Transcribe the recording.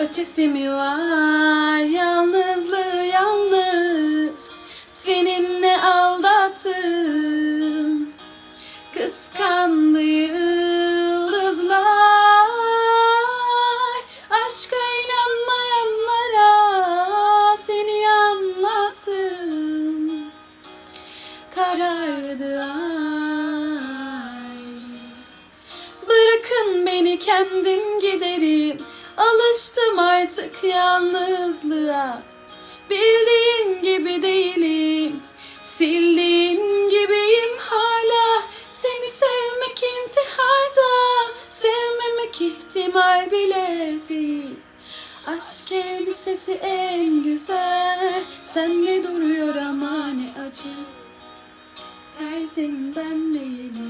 ötesi mi var? Yalnızlığı yalnız. Seninle aldattım. Kıskandı yıldızlar. Aşka inanmayanlara seni anlattım. Karardı ay. Bırakın beni kendim giderim Alıştım artık yalnızlığa. Bildiğin gibi değilim. Sildiğin gibiyim hala. Seni sevmek intiharda. Sevmemek ihtimal bile değil. Aşk elbisesi en güzel. Senle duruyor ama ne acı. Terzin ben değilim